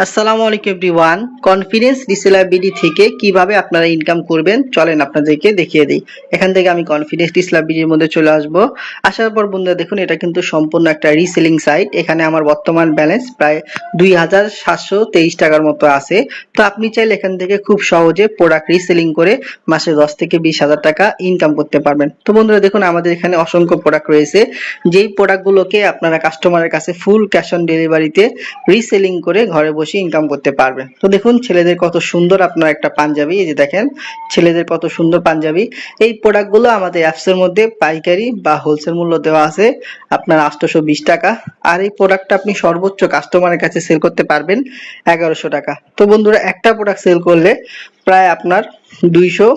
আসসালামু আলাইকুম everyone. Confidence BD থেকে কীভাবে আপনারা ইনকাম করবেন? চলেন আপনাদেরকে দেখিয়ে দিই। এখান থেকে আমি কনফিডেন্স বিডির মধ্যে চলে আসব। আসার পর বন্ধুরা দেখুন, এটা কিন্তু সম্পূর্ণ একটা রিসেলিং সাইট এখানে আমার বর্তমান ব্যালেন্স প্রায় দুই হাজার সাতশো তেইশ টাকার মতো আছে। তো আপনি চাইলে এখান থেকে খুব সহজে প্রোডাক্ট রিসেলিং করে মাসে দশ থেকে বিশ হাজার টাকা ইনকাম করতে পারবেন। তো বন্ধুরা দেখুন, আমাদের এখানে অসংখ্য প্রোডাক্ট রয়েছে। যেই প্রোডাক্টগুলোকে আপনারা কাস্টমারের কাছে ফুল ক্যাশ অন ডেলিভারিতে রিসেলিং করে ঘরে বসে ইনকাম করতে পারবে। তো দেখুন, ছেলেদের কত সুন্দর আপনার একটা পাঞ্জাবি, এই যে দেখেন, ছেলেদের কত সুন্দর পাঞ্জাবি। এই প্রোডাক্টগুলো আমাদের অ্যাপসের মধ্যে পাইকারি বা হোলসেল মূল্য দেওয়া আছে, আপনার আটশোশো বিশ টাকা। আর এই প্রোডাক্টটা আপনি সর্বোচ্চ কাস্টমারের কাছে সেল করতে পারবেন এগারোশো টাকা। তো বন্ধুরা, একটা প্রোডাক্ট সেল করলে প্রায় আপনার দুইশো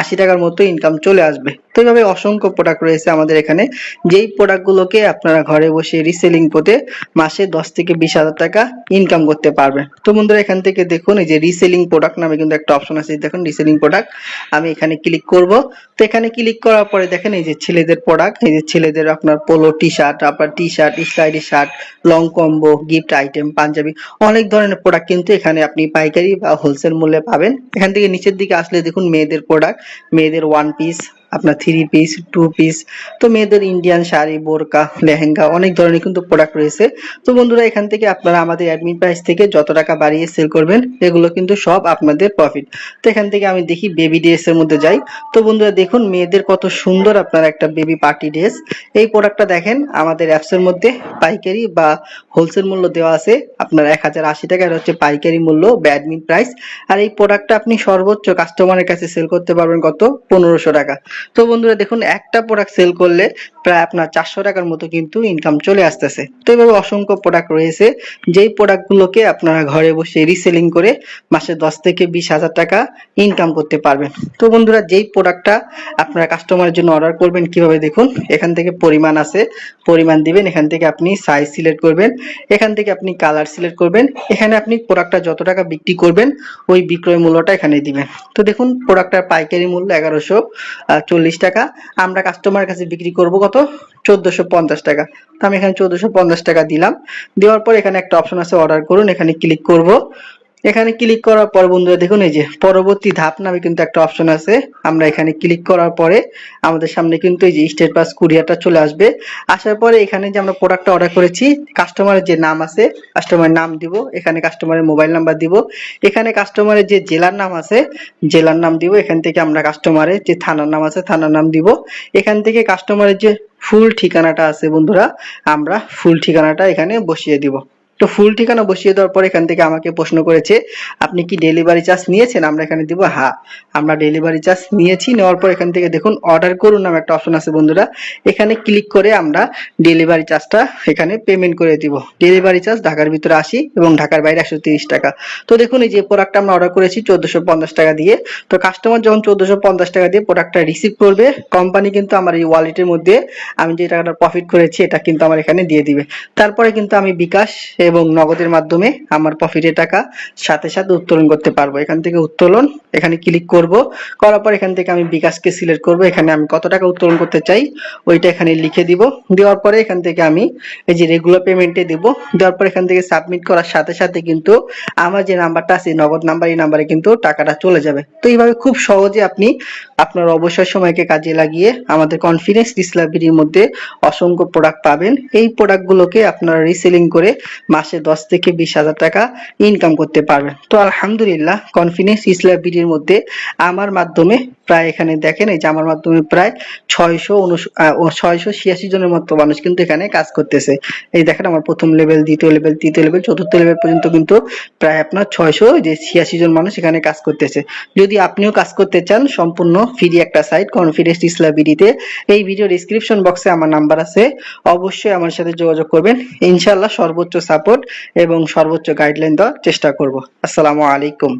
আশি টাকার মতো ইনকাম চলে আসবে। তো এইভাবে অসংখ্য প্রোডাক্ট রয়েছে আমাদের এখানে। যেই প্রোডাক্টগুলোকে আপনারা ঘরে বসে রিসেলিং করতে মাসে দশ থেকে বিশ হাজার টাকা ইনকাম করতে পারবেন। তো বন্ধুরা, এখান থেকে দেখুন, এই যে রিসেলিং প্রোডাক্ট নামে কিন্তু একটা অপশন আছে। দেখুন রিসেলিং প্রোডাক্ট আমি এখানে ক্লিক করব। তো এখানে ক্লিক করার পরে দেখেন, এই যে ছেলেদের প্রোডাক্ট এই যে ছেলেদের আপনার পোলো টি শার্ট আপনার T shirt স্টাইলি shirt long combo gift item Punjabi, অনেক ধরনের প্রোডাক্ট কিন্তু এখানে আপনি পাইকারি বা হোলসেল মূল্যে পাবেন। এখান থেকে নিচের দিকে আসলে দেখুন, মেয়েদের প্রোডাক্ট মেয়েদের ওয়ান পিস আপনার থ্রি পিস টু পিস তো মেয়েদের ইন্ডিয়ান শাড়ি, বোরকা, লেহেঙ্গা, অনেক ধরনের কিন্তু প্রোডাক্ট রয়েছে। তো বন্ধুরা, এখান থেকে আপনারা আমাদের অ্যাডমিন প্রাইস থেকে যত টাকা বাড়িয়ে সেল করবেন, এগুলো কিন্তু সব আপনাদের প্রফিট তো এখান থেকে আমি দেখি বেবি ড্রেস এর মধ্যে যাই। তো বন্ধুরা, দেখুন মেয়েদের কত সুন্দর আপনার একটা বেবি পার্টি ড্রেস এই প্রোডাক্টটা দেখেন, আমাদের অ্যাপসের মধ্যে পাইকারি বা হোলসেল মূল্য দেওয়া আছে। আপনার এক হাজার আশি টাকা এটা হচ্ছে পাইকারি মূল্য বা অ্যাডমিন প্রাইস আর এই প্রোডাক্টটা আপনি সর্বোচ্চ কাস্টমারের কাছে সেল করতে পারবেন কত? পনেরোশো টাকা। তো বন্ধুরা, দেখুন, একটা প্রোডাক্ট সেল করলে প্রায় আপনার চারশো টাকার মতো কিন্তু ইনকাম চলে আসতেছে। তো এইভাবে অসংখ্য প্রোডাক্ট রয়েছে। যেই প্রোডাক্টগুলোকে আপনারা ঘরে বসে রিসেলিং করে মাসে দশ থেকে বিশ হাজার টাকা ইনকাম করতে পারবেন। তো বন্ধুরা, যেই প্রোডাক্টটা আপনারা কাস্টমারের জন্য অর্ডার করবেন, কীভাবে দেখুন? এখান থেকে পরিমাণ আছে, পরিমাণ দিবেন, এখান থেকে আপনি সাইজ সিলেক্ট করবেন। এখান থেকে আপনি কালার সিলেক্ট করবেন। এখানে আপনি প্রোডাক্টটা যত টাকা বিক্রি করবেন, ওই বিক্রয় মূল্যটা এখানে দিবেন। তো দেখুন প্রোডাক্টটার পাইকারি মূল্য এগারোশো চল্লিশ টাকা। আমরা কাস্টমারের কাছে বিক্রি করব কত? চোদ্দশো পঞ্চাশ টাকা। তো আমি এখানে চোদ্দশো পঞ্চাশ টাকা দিলাম। দেওয়ার পর এখানে একটা অপশন আছে অর্ডার করুন। এখানে ক্লিক করব। এখানে ক্লিক করার পর বন্ধুরা দেখুন এই যে পরবর্তী ধাপ নামে কিন্তু একটা অপশন আছে। আমরা এখানে ক্লিক করার পরে আমাদের সামনে কিন্তু এই যে স্টেট পাস কুরিয়ারটা চলে আসবে। আসার পরে এখানে যে আমরা প্রোডাক্টটা অর্ডার করেছি কাস্টমারের যে নাম আছে কাস্টমারের নাম দিব, এখানে কাস্টমারের মোবাইল নাম্বার দিব। এখানে কাস্টমারের যে জেলার নাম আছে, জেলার নাম দিব, এখান থেকে আমরা কাস্টমারের যে থানার নাম আছে, থানার নাম দিব। এখান থেকে কাস্টমারের যে ফুল ঠিকানাটা আছে বন্ধুরা, আমরা ফুল ঠিকানাটা এখানে বসিয়ে দিব। তো ফুল ঠিকানা বসিয়ে দেওয়ার পর এখান থেকে আমাকে প্রশ্ন করেছে, আপনি কি ডেলিভারি চার্জ নিয়েছেন? আমরা এখানে দিব হ্যাঁ আমরা ডেলিভারি চার্জ নিয়েছি। নেওয়ার পর এখান থেকে দেখুন অর্ডার করুন নামে একটা অপশন আছে বন্ধুরা। এখানে ক্লিক করে আমরা ডেলিভারি চার্জটা এখানে পেমেন্ট করে দিব। ডেলিভারি চার্জ ঢাকার ভিতরে আসি এবং ঢাকার বাইরে একশো তিরিশ টাকা। তো দেখুন এই যে প্রোডাক্টটা আমরা অর্ডার করেছি চোদ্দশো পঞ্চাশ টাকা দিয়ে। তো কাস্টমার যখন চোদ্দশো পঞ্চাশ টাকা দিয়ে প্রোডাক্টটা রিসিভ করবে কোম্পানি কিন্তু আমার এই ওয়ালেটের মধ্যে আমি যে টাকাটা প্রফিট করেছি, এটা কিন্তু আমার এখানে দিয়ে দিবে। তারপরে কিন্তু আমি বিকাশ এবং নগদের মাধ্যমে আমার প্রফিটের টাকা সাথে সাথে উত্তোলন করতে পারব। এখান থেকে উত্তোলন, এখানে ক্লিক করব। করার পর এখান থেকে আমি বিকাশকে সিলেক্ট করব। এখানে আমি কত টাকা উত্তোলন করতে চাই, ওইটা এখানে লিখে দিব। দেওয়ার পরে এখান থেকে আমি এই যে রেগুলার পেমেন্টে দেব। দেওয়ার পর এখান থেকে সাবমিট করার সাথে সাথে কিন্তু আমার যে নাম্বারটা আছে, নগদ নাম্বার, এই নাম্বারে কিন্তু টাকাটা চলে যাবে। তো এইভাবে খুব সহজে আপনি আপনার অবসর সময়কে কাজে লাগিয়ে আমাদের কনফিডেন্স ডিসলাইব্রেরির মধ্যে অসংখ্য প্রোডাক্ট পাবেন। এই প্রোডাক্টগুলোকে আপনারা রিসেলিং করে মাসে দশ থেকে বিশ হাজার টাকা ইনকাম করতে পারবেন তো আলহামদুলিল্লাহ কনফিডেন্স ইসলামিটির মধ্যে আমার মাধ্যমে প্রায় এখানে দেখেন, এই যে আমার মাধ্যমে প্রায় ছয়শো ছয়শো ছিয়াশি জনের মতো মানুষ কিন্তু এখানে কাজ করতেছে। এই দেখেন আমার প্রথম লেভেল দ্বিতীয় লেভেল তৃতীয় লেভেল চতুর্থ লেভেল পর্যন্ত কিন্তু প্রায় আপনার ছয়শো যে ছিয়াশি জন মানুষ এখানে কাজ করতেছে। যদি আপনিও কাজ করতে চান, সম্পূর্ণ ফ্রি একটা সাইট কনফিডেন্স ইসলাম বিডিতে এই ভিডিও ডিসক্রিপশন বক্সে আমার নাম্বার আছে। অবশ্যই আমার সাথে যোগাযোগ করবেন। ইনশাল্লাহ সর্বোচ্চ সাপোর্ট এবং সর্বোচ্চ গাইডলাইন দেওয়ার চেষ্টা করব। আসসালামু আলাইকুম।